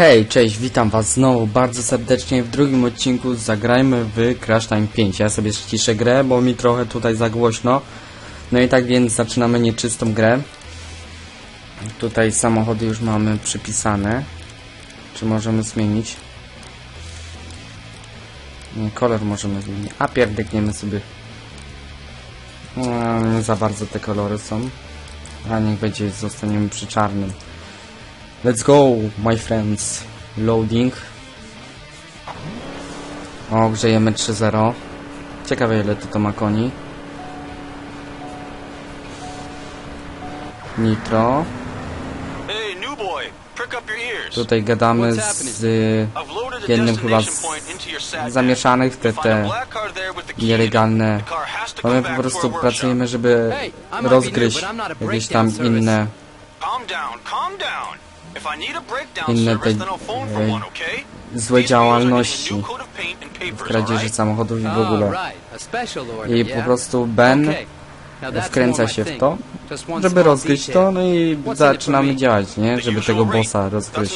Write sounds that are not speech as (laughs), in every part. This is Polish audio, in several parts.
Hej, cześć, witam was znowu bardzo serdecznie w drugim odcinku Zagrajmy w Crash Time 5. Ja sobie ściszę grę, bo mi trochę tutaj za głośno. No i tak więc zaczynamy nieczystą grę. Tutaj samochody już mamy przypisane. Czy możemy zmienić? Nie, kolor możemy zmienić. A pierdykniemy sobie. No, za bardzo te kolory są. A niech będzie, zostaniemy przy czarnym. Let's go, my friends. Loading. O, grzejemy 3.0. Ciekawe ile to, to ma koni. Nitro. Hey, new boy, prick up your ears. Tutaj gadamy z I've loaded a jednym chyba destination z point into your SAT zamieszanych w te, te nielegalne. The car has to Bo come my back po to prostu pracujemy, żeby rozgryźć new, but I'm not a jakieś tam inne Calm down, calm down. If I need a breakdown Inne service, te- then I'll phone for e, one, okay? złe działalności wheels are getting a new coat of paint and papers, kradzieży samochodów i w ogóle. I po prostu Ben wkręca się w to, żeby rozgryźć to, no i zaczynamy działać, nie? Żeby tego bossa rozgryźć.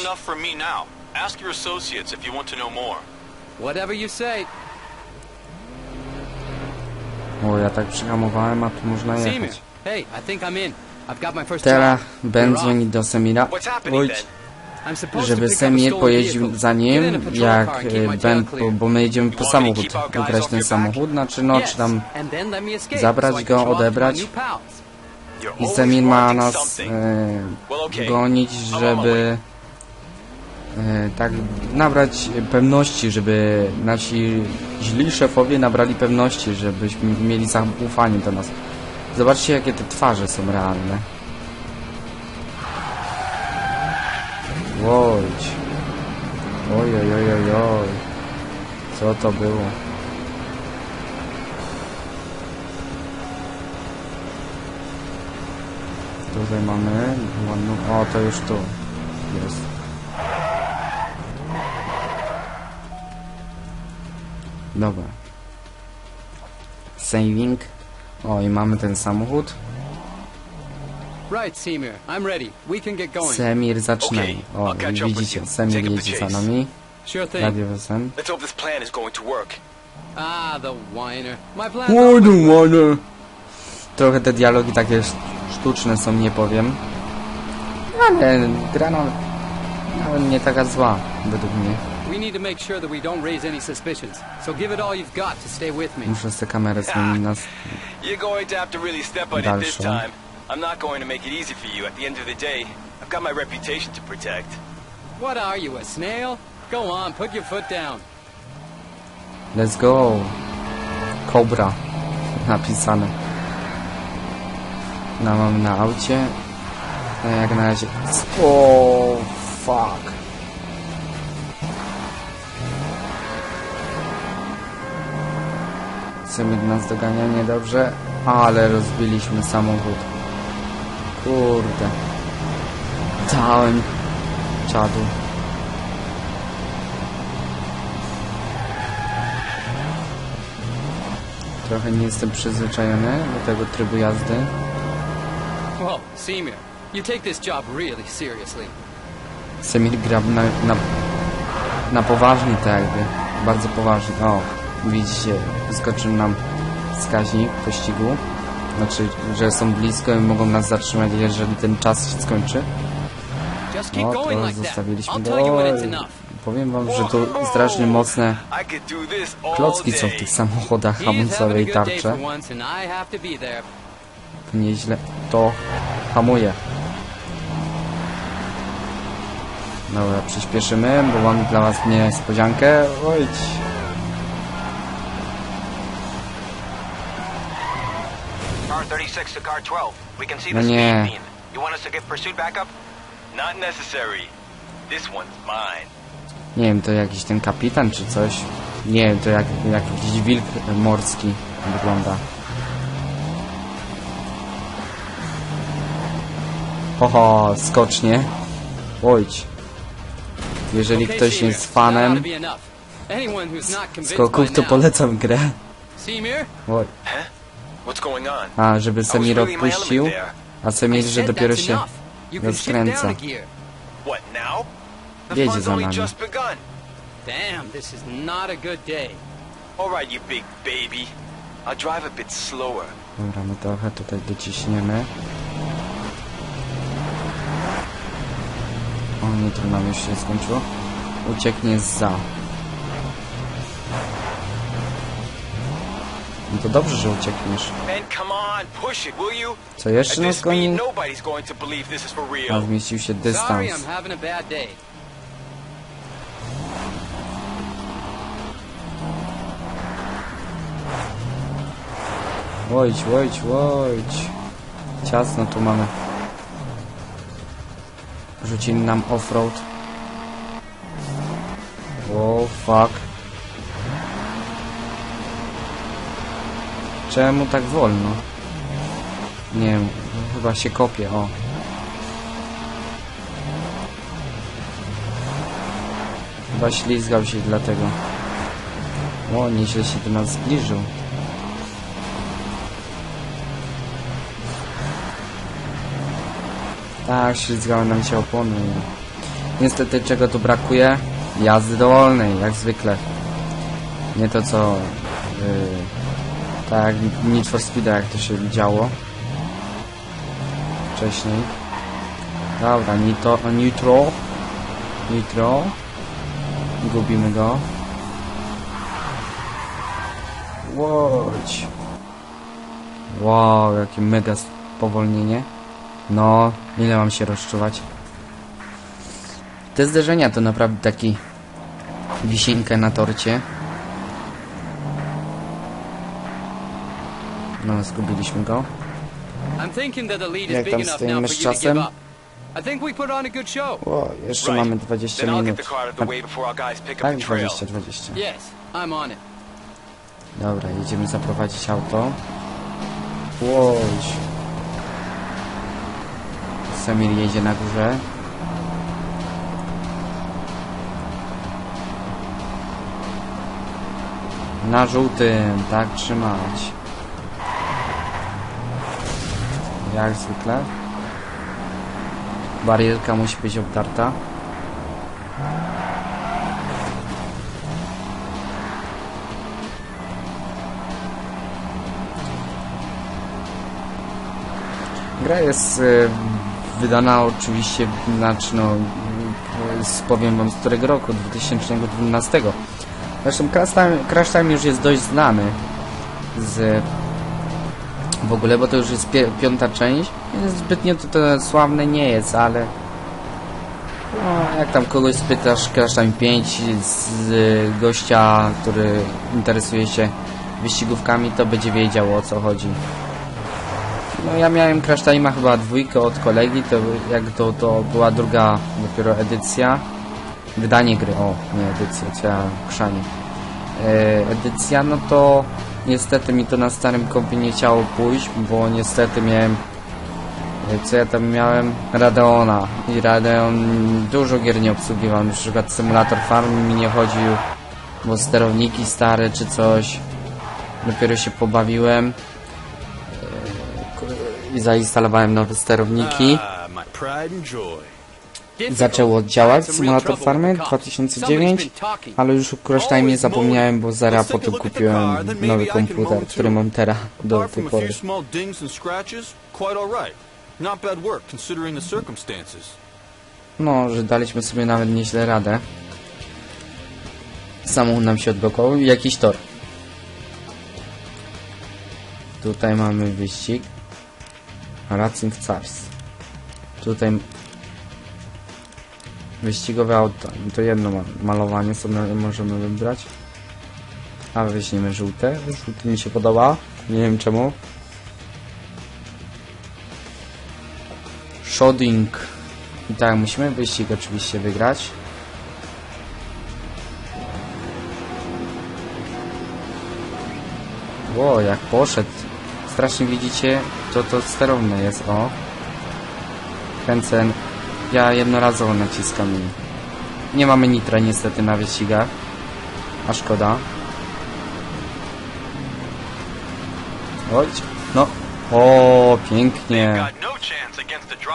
O, ja tak przyhamowałem, a tu można jechać. Hey, I think I'm in. I've got my first Teraz. Ben dzwoni do Semira, What's happening Oj, then? I'm supposed żeby Semir stolen pojeździł za Get in a nim, patrol jak e, keep my Ben, bo, my jedziemy po samochód, ukraść ten samochód, znaczy no, czy tam and then let me escape zabrać go, odebrać. new pals. You're i always Semir ma nas something. e, Well, okay. gonić, żeby e, tak nabrać pewności, żeby nasi źli szefowie nabrali pewności, żebyśmy mieli zaufanie do nas. Zobaczcie, jakie te twarze są realne. Łódź. Oj, oj, oj, oj, oj. Co to było? Tutaj mamy ładną... O, to już tu jest. Dobra. Saving. O, i mamy ten samochód. Right, Seymour. I'm ready. We can get going. Semir zaczyna. Okay, O, I'll catch i up with widzicie. Semir the jedzie za nami. Sure thing. Let's hope this plan is going to work. Ah, the whiner. My plan. Ładny, ładny. Trochę te dialogi takie sz- sztuczne są, nie powiem. Ale gra nawet, nawet nie taka zła, według mnie. We need to make sure that we don't raise any suspicions. So give it all you've got to stay with me. Muszę sobie kamerę zmienić na... You're going to have to really step on it this time. I'm not going to make it easy for you. At the end of the day, I've got my reputation to protect. What are you, a snail? Go on, put your foot down. Let's go. Cobra. Napisane. Eh, no, mamy na aucie. No, jak na razie... O, oh, fuck. Semir nas dogania niedobrze, ale rozbiliśmy samochód. Kurde. Dałem czadu. Trochę nie jestem przyzwyczajony do tego trybu jazdy. Whoa, Seymour, you take this job really seriously. Semir gra na, na, na poważnie tak jakby. Bardzo poważnie. O, widzicie, wyskoczył nam wskaźnik pościgu. Znaczy, że są blisko i mogą nas zatrzymać, jeżeli ten czas się skończy. No, to zostawiliśmy go. Powiem wam, że tu strasznie mocne klocki są w tych samochodach He's hamulcowe having i a good day tarcze. for once, and I have to be there. Nieźle to hamuje. Dobra, przyspieszymy, bo mamy dla was niespodziankę. Ojdź. 36 to car 12. We can see No the nie. speed beam. You want us to give pursuit backup? Not necessary. This one's mine. Nie wiem, to jakiś ten kapitan czy coś. Nie wiem, to jak, jak jakiś wilk morski wygląda. Oho, skocznie. Ojdź. Jeżeli ktoś jest fanem skoków, to polecam grę. Oj. A, żeby Semir odpuścił, a Semir, że dopiero się rozkręca. Jedzie za nami. Damn, this is not a good day. All right, you big baby. I'll drive a bit slower. Dobra, my trochę tutaj dociśniemy. O, nitro nam już się skończyło. Ucieknie za. No to dobrze, że uciekniesz. Co jeszcze nas goni? A zmieścił się dystans. Łojdź, łojdź, łojdź. Ciasno tu mamy. Rzucili nam offroad. O, fuck. Czemu tak wolno? Nie wiem, chyba się kopie, o. Chyba ślizgał się dlatego. O, nieźle się do nas zbliżył. Tak, ślizgały nam się opony. Niestety czego tu brakuje? Jazdy dowolnej, jak zwykle. Nie to co... Yy, tak Need for Speed, jak to się działo. Wcześniej. Dobra, nitro, nitro. Nitro. Gubimy go. Łódź. Wow, jakie mega spowolnienie. No, ile mam się rozczuwać? Te zderzenia to naprawdę taki wisienkę na torcie. No, zgubiliśmy go. Jak tam stoimy z czasem? O, jeszcze mamy 20 Then I'll get minut. Tak, the trail. 20, 20. Yes, I'm on it. Dobra, jedziemy zaprowadzić auto. Łódź. Samir jedzie na górze. Na żółtym, tak trzymać. Jak zwykle. Barierka musi być obdarta. Gra jest e, wydana oczywiście, znaczy no, z, powiem wam z którego roku, 2012. Zresztą Crash Time, Crash Time już jest dość znany z w ogóle, bo to już jest piąta część. Zbytnio to, to sławne nie jest, ale no, jak tam kogoś spytasz Crash Time 5 z gościa, który interesuje się wyścigówkami, to będzie wiedział o co chodzi. No ja miałem Crash Time'a chyba dwójkę od kolegi, to jak to, to była druga dopiero edycja. Wydanie gry, o, nie edycja, co ja krzanie. E, edycja, no to niestety mi to na starym kompie nie chciało pójść, bo niestety miałem e, co ja tam miałem? Radeona i Radeon dużo gier nie obsługiwał, na przykład symulator farmy mi nie chodził, bo sterowniki stare czy coś. Dopiero się pobawiłem i zainstalowałem nowe sterowniki. Zaczęło działać symulator farmy 2009, ale już o Crash Time zapomniałem, bo zaraz po tym kupiłem nowy komputer, który mam teraz do tej pory. No, że daliśmy sobie nawet nieźle radę. Samochód nam się odblokował i jakiś tor. Tutaj mamy wyścig. Racing Cars. Tutaj wyścigowe auto. To jedno ma- malowanie sobie możemy wybrać. A weźmiemy żółte. Żółty mi się podoba. Nie wiem czemu. Shotting. I tak, musimy wyścig oczywiście wygrać. Ło, jak poszedł. Strasznie widzicie, to to sterowne jest, o. Kręcę. Ja jednorazowo naciskam i... Nie mamy nitra niestety na wyścigach. A szkoda. Oj, no. O, pięknie. No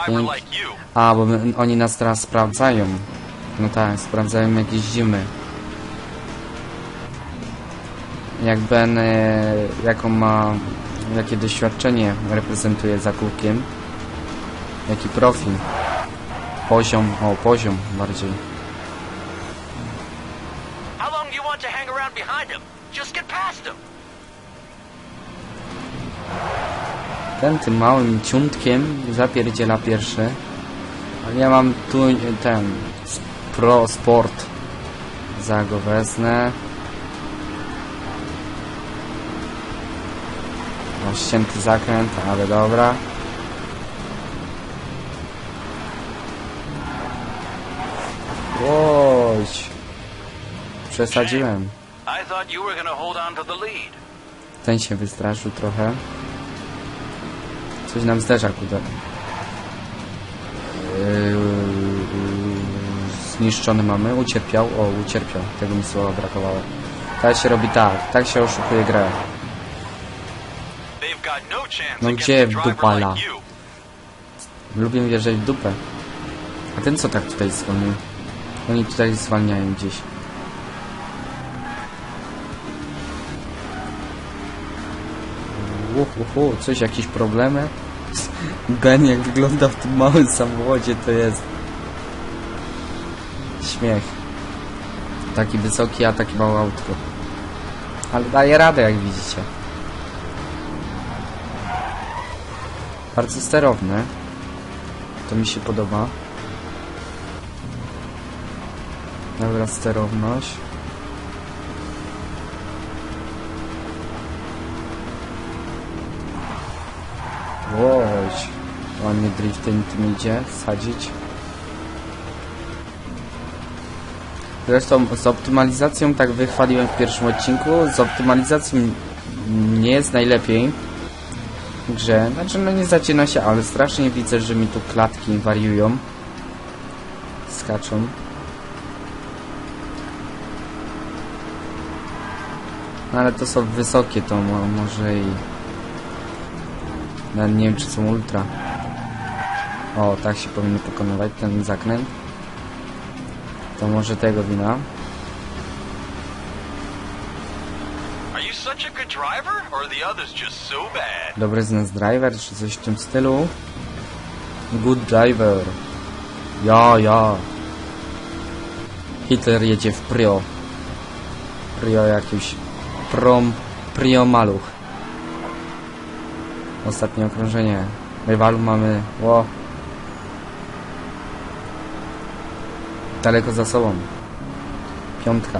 Pięk-. A, bo my, oni nas teraz sprawdzają. No tak, sprawdzałem jakieś zimy. Jak Ben, e, jaką ma, jakie doświadczenie reprezentuje za kółkiem. Jaki profil. Poziom, o poziom bardziej. How long do you want to hang around behind him? Just get past him. Ten tym małym ciuntkiem zapierdziela pierwszy. Ale ja mam tu e, ten pro sport. Za go wezmę. Ścięty zakręt, ale dobra. Łoś. Przesadziłem. I thought you were gonna hold on to the lead. Ten się wystraszył trochę. Coś nam zderza, kuda. Yy, zniszczony mamy, ucierpiał. O, ucierpiał. Tego mi słowa brakowało. Tak się robi tak. Tak się oszukuje grę. No No gdzie a driver wdupala? like you. Lubię wierzyć w dupę. A ten co tak tutaj zwolnił? Oni tutaj zwalniają gdzieś. Uhuhu, coś, jakieś problemy? (laughs) Ben jak wygląda w tym małym samochodzie to jest... Śmiech. Taki wysoki, a taki mały autko. Ale daje radę jak widzicie. Bardzo sterowne. To mi się podoba. Dobra sterowność. Łoś. Ładnie driftem tym idzie. Sadzić. Zresztą z optymalizacją tak wychwaliłem w pierwszym odcinku. Z optymalizacją nie jest najlepiej grze. Znaczy no nie zaczyna się, ale strasznie widzę, że mi tu klatki wariują. Skaczą. Ale to są wysokie, to mo może i... Nawet nie wiem, czy są ultra. O, tak się powinno pokonywać ten zakręt. To może tego wina. Dobry z nas driver, czy coś w tym stylu. Good driver. Ja, ja. Hitler jedzie w Prio. Prio jakiś. Prom. Prio maluch. Ostatnie okrążenie. Rywalu mamy. Ło. Daleko za sobą. Piątka.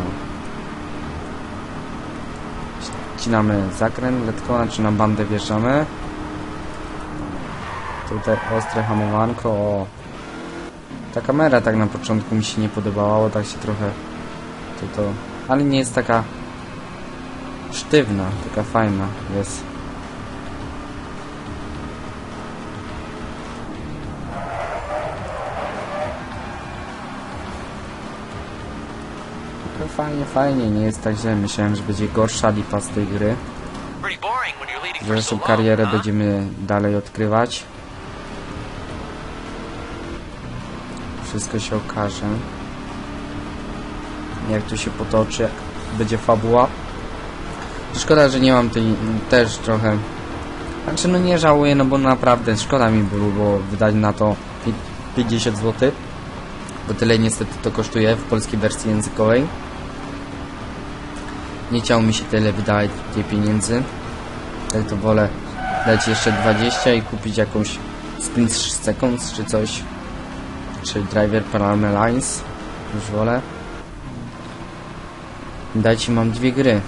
Ścinamy zakręt, letko, znaczy na bandę wjeżdżamy. Tutaj ostre hamowanko, o. Ta kamera tak na początku mi się nie podobała, bo tak się trochę to to... Ale nie jest taka sztywna, taka fajna jest. No fajnie, fajnie, nie jest tak źle. Myślałem, że będzie gorsza lipa z tej gry. Zresztą long, karierę będziemy dalej odkrywać. Wszystko się okaże. Jak tu się potoczy, jak będzie fabuła. Szkoda, że nie mam tej też trochę. Znaczy no nie żałuję, no bo naprawdę szkoda mi było, wydać na to pi- 50 zł. Bo tyle niestety to kosztuje w polskiej wersji językowej. Nie chciało mi się tyle wydawać tej pieniędzy. Tak to wolę dać jeszcze 20 i kupić jakąś Sprint Seconds czy coś. Czy Driver Parallel Lines. Już wolę. Dajcie mam dwie gry.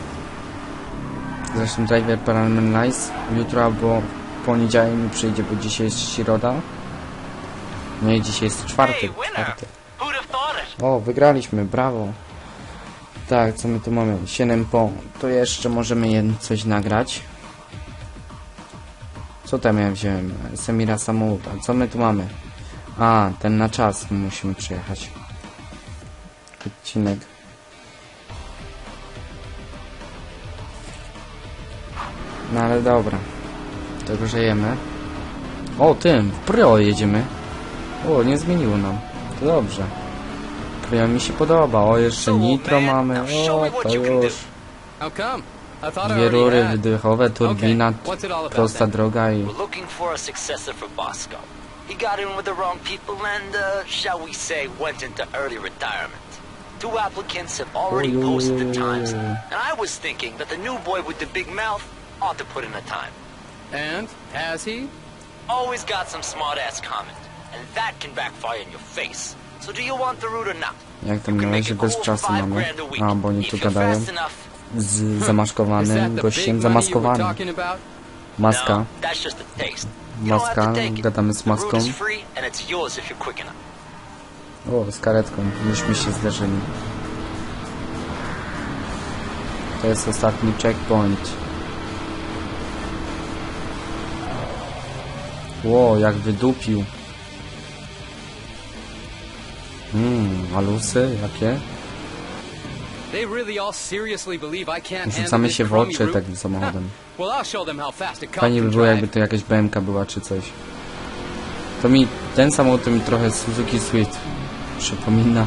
Zresztą Driver Parallel Lines jutro albo poniedziałek mi przyjdzie, bo dzisiaj jest środa. No i dzisiaj jest czwartek. czwartek. It? O, wygraliśmy, brawo. Tak, co my tu mamy? 7 po. To jeszcze możemy coś nagrać. Co tam ja wziąłem? Semira samochód. A co my tu mamy? A, ten na czas musimy przyjechać. Odcinek. No ale dobra. Tego żyjemy. O, tym, w Pro jedziemy. O, nie zmieniło nam. To dobrze. Ja mi się podoba. O, jeszcze nitro mamy. O, to już. Dwie rury wydechowe, turbina, prosta droga i... He got in with the wrong people and, uh, shall we say, went into early retirement. Two applicants have already posted the times, and I was thinking that the new boy with the big mouth ought to put in a time. And has he? Always got some smart-ass comment, and that can backfire in your face. So do you want the route or not? Jak tam na razie bez czasu mamy. a bo oni tu gadają z zamaszkowanym the gościem, zamaskowany. talking about? Maska. No, Maska, gadamy z The maską. is free, and it's yours if you're quick enough. O, z karetką, myśmy się zderzyli. To jest ostatni checkpoint. Ło, jak wydupił. Mmm, alusy jakie? Rzucamy się w oczy takim samochodem. (laughs) Fajnie by było jakby to jakaś BMK była czy coś. To mi, ten samochód to mi trochę Suzuki Swift przypomina.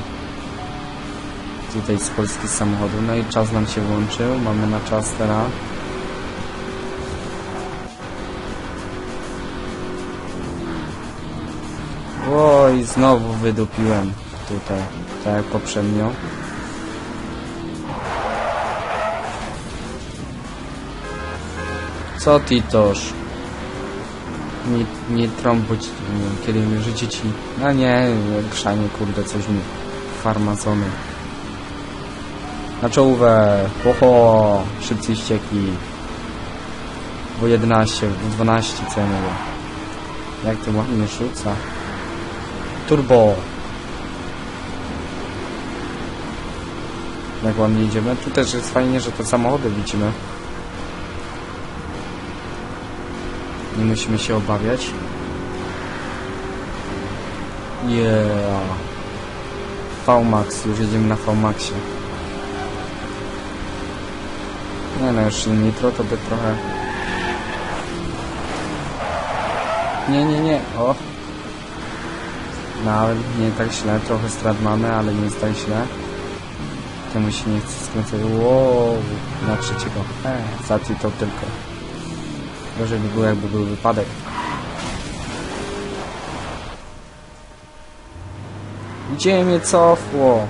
Tutaj z polskich samochodów. No i czas nam się włączył. Mamy na czas teraz. Znowu wydupiłem tutaj, tak jak poprzednio. Co ty toż? Nie, nie trąbuć, kiedy mi życie ci... No nie, grzanie, kurde, coś mi farmazony. Na czołówę, ho, ho, szybcy ścieki. W 11, w 12 co ja mówię. Jak to ładnie rzuca. Turbo. Jak ładnie idziemy. Tu też jest fajnie, że te samochody widzimy. Nie musimy się obawiać. Yeah. VMAX, już jedziemy na VMAXie. Nie no, jeszcze nitro to by trochę... Nie, nie, nie, o. Nawet nie tak źle, trochę strat mamy, ale nie jest tak źle. Temu się nie chce skręcać. Wow, na trzeciego. E, to tylko. Gorzej by było, jakby był wypadek. Gdzie mnie cofło?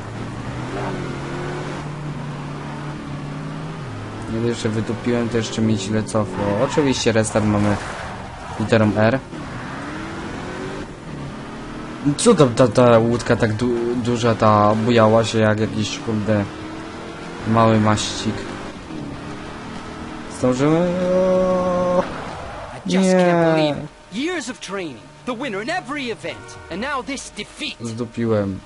Nie dość, że wytupiłem, to jeszcze mi źle cofło. Oczywiście restart mamy literą R. Co to ta, ta łódka tak du duża, ta bujała się jak jakiś kurde mały maścik. Zdążymy? Nie. Years of training, the winner in every event, and now this defeat. Zdupiłem.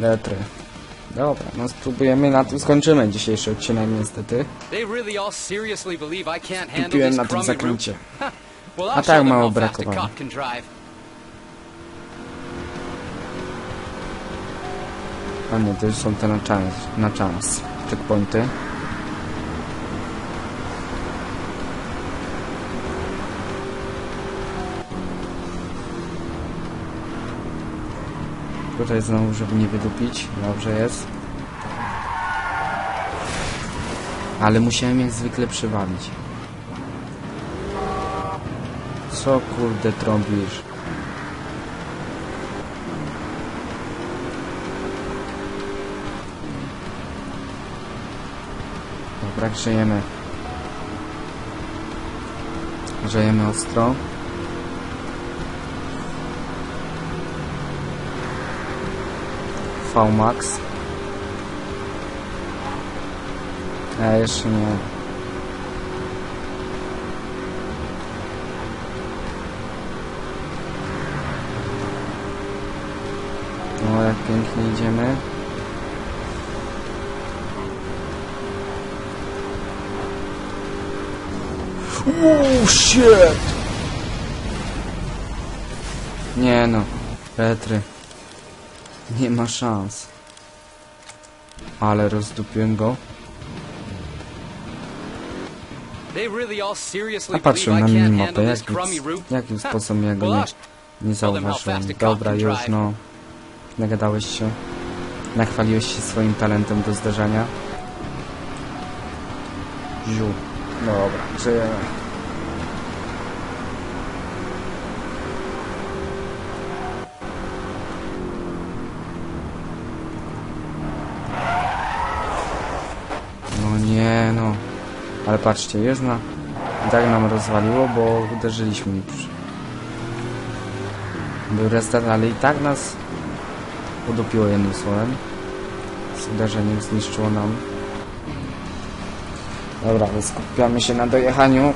Letry. Dobra, no spróbujemy, na tym skończymy dzisiejszy odcinek niestety. This na tym zakręcie. A tak mało brakowało. A nie, to już są te na czas, na czas. Checkpointy. Tutaj znowu, żeby nie wydupić. Dobrze jest. Ale musiałem jak zwykle przywalić. Co kurde trąbisz? Dobra, grzejemy. Grzejemy ostro. VMAX. A jeszcze nie. O, jak pięknie idziemy. Oh shit! Nie no, Petry. Nie ma szans. Ale rozdupiłem go. A I na minimapę, jak, route? jakim sposobem ja go nie, nie zauważyłem. Dobra, już no. Nagadałeś się? Nachwaliłeś się swoim talentem do zderzania? Ziu. Dobra, żyjemy. No nie no. Ale patrzcie, już na... I tak nam rozwaliło, bo uderzyliśmy już. Był restart, ale i tak nas udupiło jednym słowem. Z uderzeniem zniszczyło nam. Dobra, skupiamy się na dojechaniu.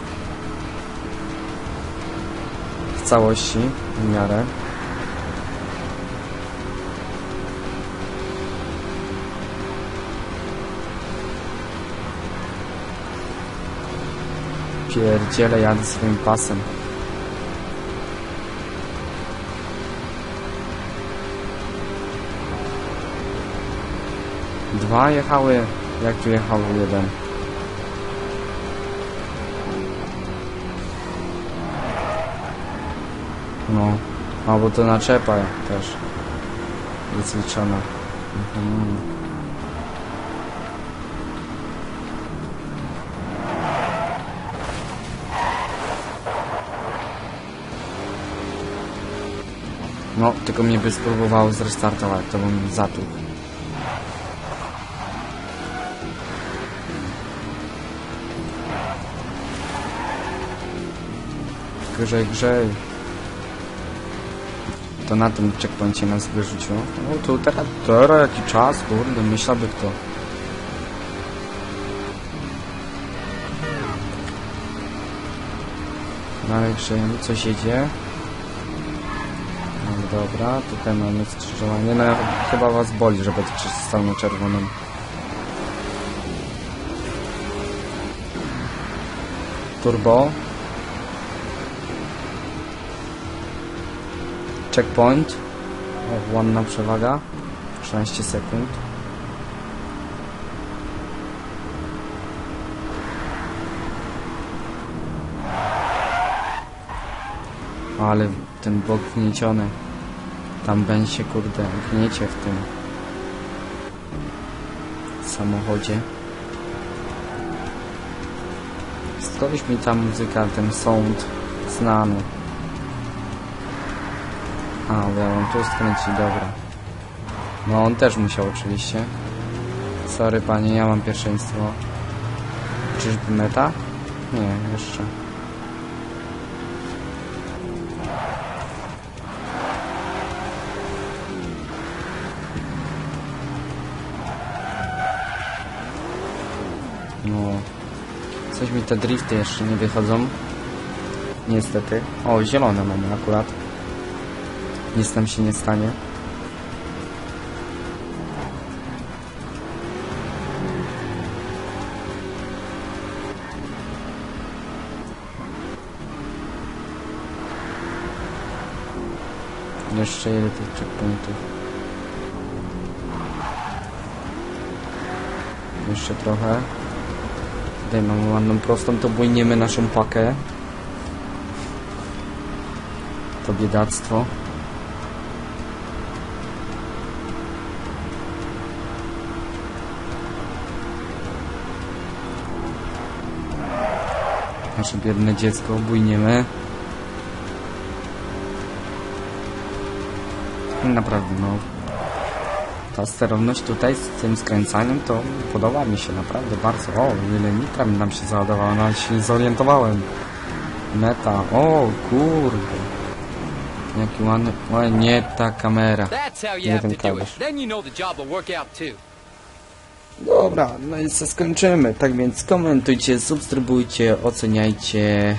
W całości, w miarę. Pierdziele, jadę swoim pasem. Dwa jechały, jak tu jechał jeden. No, albo to naczepa też jest. Mhm. No, tylko mnie by spróbowało zrestartować, to bym zatłukł. Grzej, grzej. To na tym checkpoincie nas wyrzuciło. No to teraz, teraz jaki czas, kurde, myślałby kto. Dalej grzejemy, coś jedzie. No dobra, tutaj mamy skrzyżowanie. No chyba was boli, że będę stał na czerwonym. Turbo. Checkpoint. Ładna przewaga. 16 sekund. Ale ten bok wgnieciony. Tam będzie kurde gniecie w tym samochodzie. Skądś mi ta muzyka, ten sound znany. A, ja mam tu skręcić, dobra. No on też musiał oczywiście. Sorry panie, ja mam pierwszeństwo. Czyżby meta? Nie, jeszcze. No. Coś mi te drifty jeszcze nie wychodzą. Niestety. O, zielone mamy akurat. Nic nam się nie stanie. Jeszcze ile tych checkpointów? Jeszcze trochę. Tutaj mamy ładną prostą, to błyniemy naszą pakę. To biedactwo. Nasze biedne dziecko bujniemy. Naprawdę, no. Ta sterowność tutaj z tym skręcaniem to podoba mi się naprawdę bardzo. O, ile nitra mi nam się załadowało, nawet się nie zorientowałem. Meta, o kurde. Jaki ładny, o nie ta kamera. Nie ten to Dobra, no i skończymy. Tak więc komentujcie, subskrybujcie, oceniajcie.